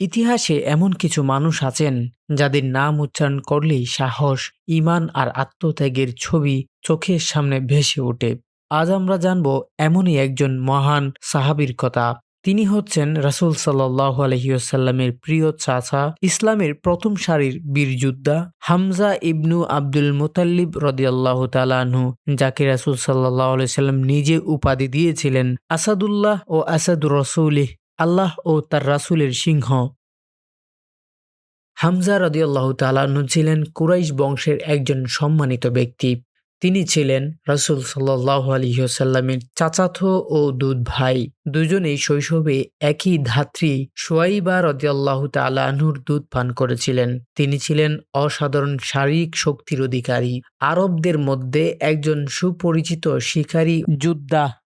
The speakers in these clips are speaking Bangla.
ইতিহাসে এমন কিছু মানুষ আছেন যাদের নাম উচ্চারণ করলেই সাহস ইমান আর আত্মত্যাগের ছবি চোখের সামনে ভেসে ওঠে। আজ আমরা জানব এমনই একজন মহান সাহাবীর কথা। তিনি হচ্ছেন রাসূল সাল্লাহ আলহিউসাল্লামের প্রিয় চাচা, ইসলামের প্রথম সারির বীর যোদ্ধা হামজা ইবনু আব্দুল মুতাল্লিব রদিয়াল্লাহ তালাহু যাকে রাসূল সাল্লাহ সাল্লাম নিজে উপাধি দিয়েছিলেন আসাদুল্লাহ ও আসাদুর রসৌলিহ। আল্লাহ ও তার রাসূলের সিংহ। হামজা রদিয়াল্লাহ তালাহু ছিলেন কুরাইশ বংশের একজন সম্মানিত ব্যক্তি। তিনি ছিলেন রাসুল সাল্লাহ আলহিহসাল্লামের চাচাতো ও দুধ ভাই। দুজনেই শৈশবে একই ধাত্রী সোয়াইবা রদিয়াল্লাহ তালাহুর দুধ পান করেছিলেন। তিনি ছিলেন অসাধারণ শারীরিক শক্তির অধিকারী। আরবদের মধ্যে একজন সুপরিচিত শিকারী যোদ্ধা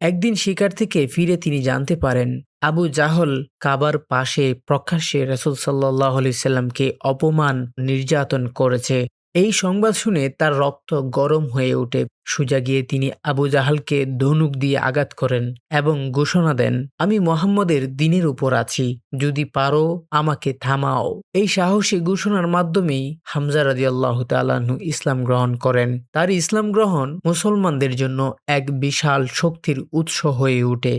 একদিন শিকার থেকে ফিরে তিনি জানতে পারেন, আবু জাহল কাবার পাশে প্রকাশ্যে রসুল সাল্লাহ সাল্লামকে অপমান, নির্যাতন করেছে। এই সংবাদ শুনে তার রক্ত গরম হয়ে ওঠে। সুজা গিয়ে তিনি আবু জাহালকে ধনুক দিয়ে আঘাত করেন এবং ঘোষণা দেন, আমি মোহাম্মদের দিনের উপর আছি, যদি পারো আমাকে থামাও। এই সাহসী ঘোষণার মাধ্যমেই হামজা রাজি আল্লাহ তালাহু ইসলাম গ্রহণ করেন। তার ইসলাম গ্রহণ মুসলমানদের জন্য এক বিশাল শক্তির উৎস হয়ে ওঠে।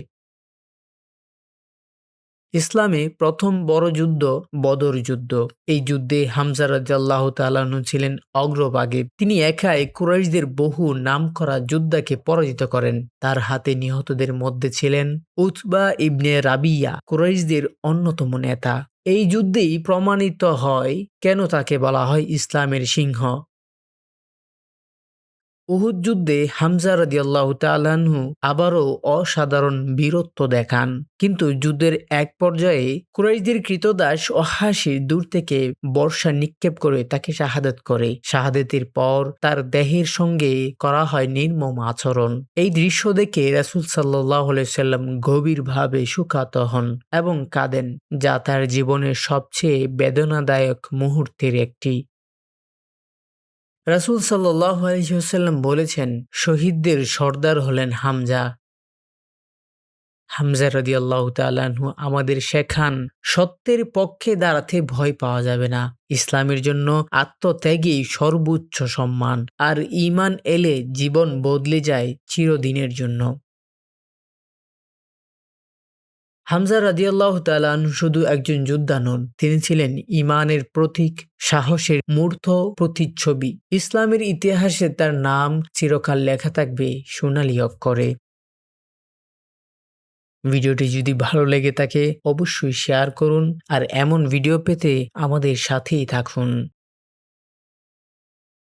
ইসলামে প্রথম বড় যুদ্ধ বদর যুদ্ধ। এই যুদ্ধে হামজা রাজ্লাহ তালাহু ছিলেন অগ্রভাগে। তিনি একাই কুরাইশদের বহু নাম করা যোদ্ধাকে পরাজিত করেন। তার হাতে নিহতদের মধ্যে ছিলেন উতবা ইবনে রাবিয়া, কুরাইশদের অন্যতম নেতা। এই যুদ্ধেই প্রমাণিত হয় কেন তাকে বলা হয় ইসলামের সিংহ। উহুদ যুদ্ধে হামজা রাদিয়াল্লাহু তাআলাহু আবারও অসাধারণ বীরত্ব দেখান। কিন্তু যুদ্ধের এক পর্যায়ে কুরাইশদের কৃতদাস অহাসির দূর থেকে বর্ষা নিক্ষেপ করে তাকে শাহাদাত করে। শাহাদাতের পর তার দেহের সঙ্গে করা হয় নির্মম আচরণ। এই দৃশ্য দেখে রাসুল সাল্লাহ সাল্লাম গভীরভাবে সুখাত হন এবং কাঁদেন, যা তার জীবনের সবচেয়ে বেদনাদায়ক মুহূর্তের একটি রাসুল সাল্লাহ আলহিহসাল্লাম বলেছেন, শহীদদের সর্দার হলেন হামজা। হামজা রদি আল্লাহ আমাদের শেখান, সত্যের পক্ষে দাঁড়াতে ভয় পাওয়া যাবে না। ইসলামের জন্য আত্মত্যাগী সর্বোচ্চ সম্মান, আর ইমান এলে জীবন বদলে যায় চিরদিনের জন্য। হামজা রাদিয়াল্লাহ তালান শুধু একজন যোদ্ধা নন, তিনি ছিলেন ইমানের প্রতীক, সাহসের মূর্ত প্রতিচ্ছবি। ইসলামের ইতিহাসে তার নাম চিরকাল লেখা থাকবে সোনালি অক্ষরে। ভিডিওটি যদি ভালো লেগে থাকে, অবশ্যই শেয়ার করুন আর এমন ভিডিও পেতে আমাদের সাথেই থাকুন।